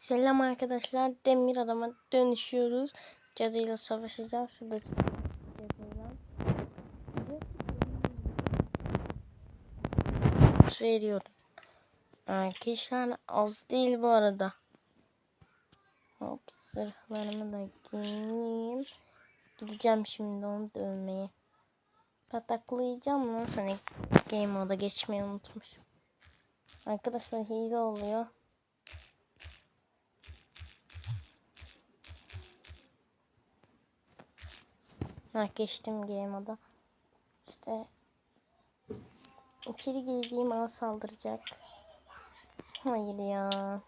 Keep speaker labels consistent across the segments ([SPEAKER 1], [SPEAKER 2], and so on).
[SPEAKER 1] Selam arkadaşlar. Demir adama dönüşüyoruz. Cadıyla savaşacağız. Şurada cadıyla. Veriyorum. Arkadaşlar az değil bu arada. Hop zırhlarımı da giyeyim. Gideceğim şimdi onu dövmeye. Pataklayacağım lan seni. Game moda geçmeyi unutmuşum. Arkadaşlar hile oluyor. Ha geçtim game. İşte içeri girdiğim an saldıracak. Hayır ya.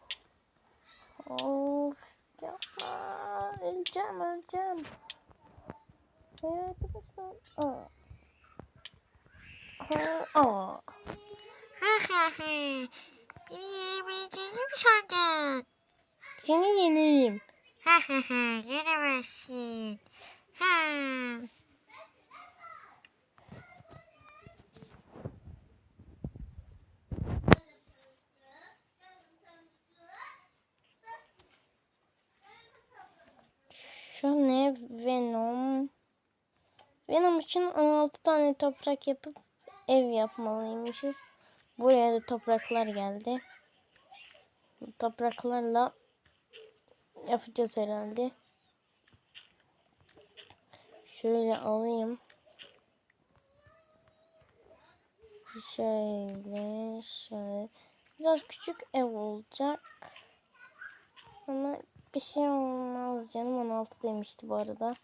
[SPEAKER 1] Of yapma. Öleceğim öleceğim. Hayır arkadaşlar. Aa. Ha, aa.
[SPEAKER 2] Ha ha ha. Beni yenebileceğini mi sandın?
[SPEAKER 1] Seni yenerim.
[SPEAKER 2] Ha ha ha. Yenemezsin. Ha.
[SPEAKER 1] Ne? Venom. Venom için 16 tane toprak yapıp ev yapmalıymışız. Buraya da topraklar geldi. Topraklarla yapacağız herhalde. Şöyle alayım. Şöyle şöyle. Biraz küçük ev olacak. Ama bir şey olmaz canım. 16 demişti bu arada.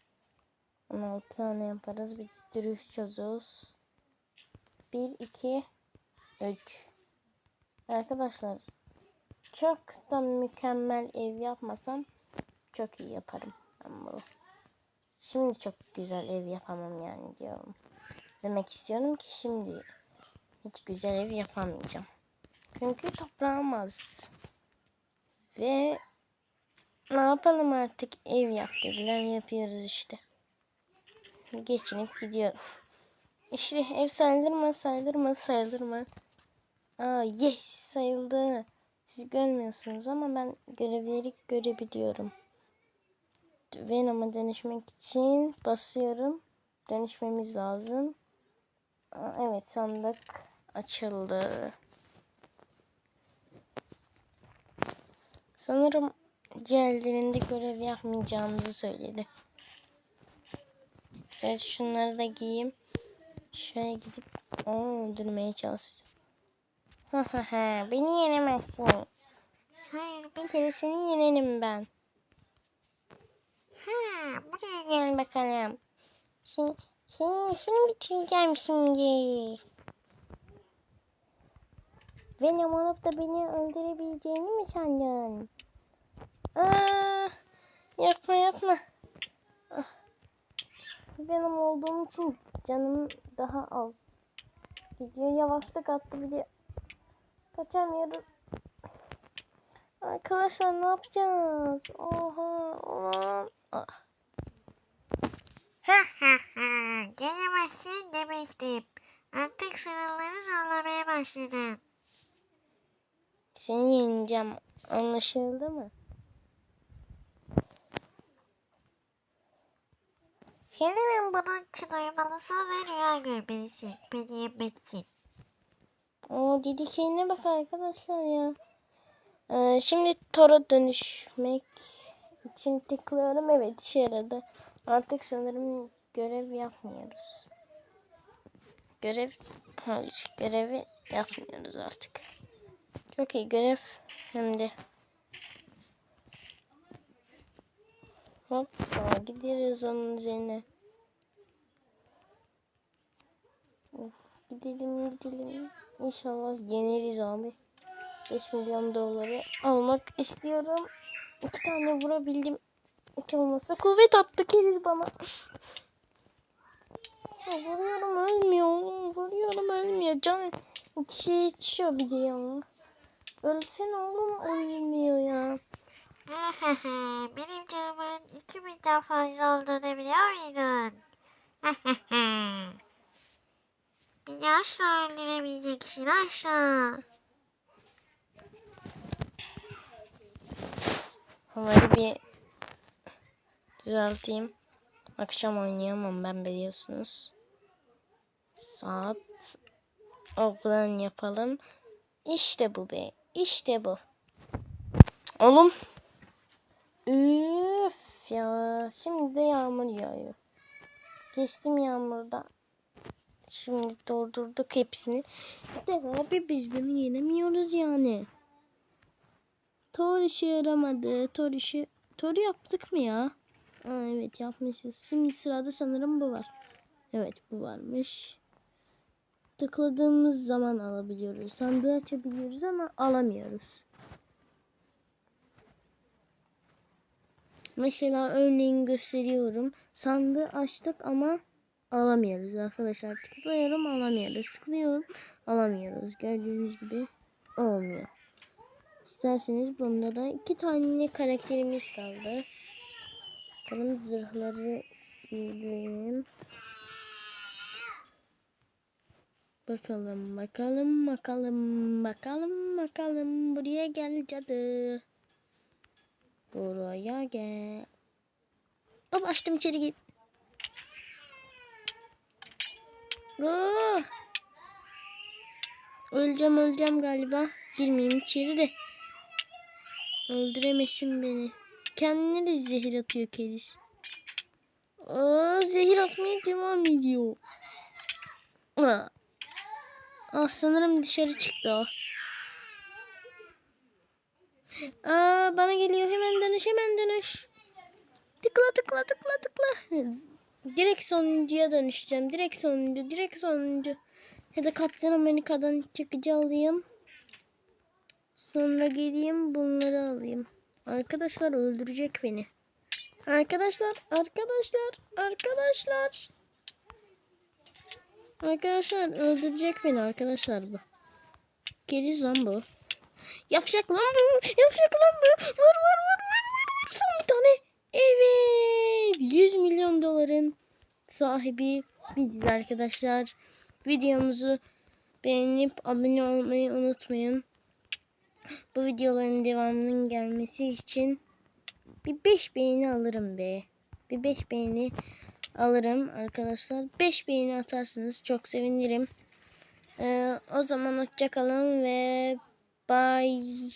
[SPEAKER 1] 16 tane yaparız. Bir dürüst çözüyoruz. 1, 2, 3. Arkadaşlar çok da mükemmel ev yapmasam çok iyi yaparım ben bunu. Şimdi çok güzel ev yapamam yani diyorum. Demek istiyorum ki şimdi hiç güzel ev yapamayacağım. Çünkü toprağım az. Ve ne yapalım artık ev yap dediler yapıyoruz işte. Geçinip gidiyorum. İşte ev sayılır mı sayılır mı sayılır mı? Aa yes sayıldı. Siz görmüyorsunuz ama ben görevleri görebiliyorum. Venom'a dönüşmek için basıyorum. Dönüşmemiz lazım. Evet sandık açıldı. Sanırım diğerlerinde görev yapmayacağımızı söyledi. Evet şunları da giyeyim. Şöyle gidip onu öldürmeye çalışacağım. Ha ha ha beni yenemezsin. Hayır bir kere seni yenerim ben.
[SPEAKER 2] Ha.
[SPEAKER 1] Buraya gel bakalım. Sen, senin işini bitireceğim şimdi. Venom olup da beni öldürebileceğini mi sandın? Aa, yapma yapma. Ah. Venom olduğum için canım daha az. Gidiyor yavaşlık attı bir de. Kaçamıyoruz. Arkadaşlar ne yapacağız? Oha ulan. Ah.
[SPEAKER 2] Ha ha ha. Yenemezsin demiştim. Artık sınırları zorlamaya başladın.
[SPEAKER 1] Seni yeneceğim. Anlaşıldı mı?
[SPEAKER 2] Sanırım bunun için uyumalısın ve rüya görmelisin. Beni yenmek için.
[SPEAKER 1] O dediklerine bak arkadaşlar ya. Ee, şimdi Thor'a dönüşmek için tıklıyorum. Evet işe yaradı. Artık sanırım görev yapmıyoruz. Görev hayır görevi yapmıyoruz artık. Çok iyi görev hem de. Hoppa gidiyoruz onun üzerine. Of gidelim gidelim. İnşallah yeneriz abi. 5 milyon doları almak istiyorum. İki tane vurabildim. Hiç olmazsa kuvvet attı keriz bana. Vuruyorum ölmüyor. Vuruyorum ölmüyor. Can şey içiyor bir de ya. Ölsene oğlum ölmüyor ya.
[SPEAKER 2] Benim canımın 2000'den fazla olduğunu biliyor muydun? Beni asla öldüremeyeceksin asla.
[SPEAKER 1] Havayı bir düzelteyim. Akşam oynayamam ben biliyorsunuz. Saat okuldan yapalım. İşte bu be. İşte bu. Oğlum. Üf ya. Şimdi de yağmur yağıyor. Geçtim yağmurda. Şimdi durdurduk hepsini. De abi biz bunu yenemiyoruz yani. Tor işe yaramadı. Tor işi... Tor yaptık mı ya? Aa, evet yapmışız. Şimdi sırada sanırım bu var. Evet bu varmış. Tıkladığımız zaman alabiliyoruz. Sandığı açabiliyoruz ama alamıyoruz. Mesela örneğin gösteriyorum. Sandığı açtık ama alamıyoruz arkadaşlar. Tıklıyorum alamıyoruz. Tıklıyorum alamıyoruz. Gördüğünüz gibi olmuyor. İsterseniz bunda da iki tane karakterimiz kaldı. Bakalım zırhları giyelim. Bakalım, bakalım, bakalım, bakalım, bakalım. Buraya gel cadı. Buraya gel. Hop açtım içeri git. Aa! Öleceğim öleceğim galiba. Girmeyeyim içeri de. Öldüremesin beni. Kendine de zehir atıyor keris. Aa, zehir atmaya devam ediyor. Aa. Ah sanırım dışarı çıktı o. Aa, bana geliyor hemen dönüş hemen dönüş. Tıkla tıkla tıkla tıkla. Direkt sonuncuya dönüşeceğim. Direkt sonuncu direkt sonuncu. Ya da Kaptan Amerika'dan çekici alayım. Sonra geleyim bunları alayım. Arkadaşlar öldürecek beni. Arkadaşlar, arkadaşlar, arkadaşlar. Arkadaşlar öldürecek beni arkadaşlar bu. Geriz lan. Yapacak lan bu. Yapacak lan bu. Vur vur vur vur vur. vur. Son bir tane. Evet. 100 milyon doların sahibi biziz arkadaşlar. Videomuzu beğenip abone olmayı unutmayın. Bu videoların devamının gelmesi için bir 5 beğeni alırım be. Bir 5 beğeni alırım arkadaşlar. 5 beğeni atarsanız çok sevinirim. Ee, o zaman hoşçakalın ve bye.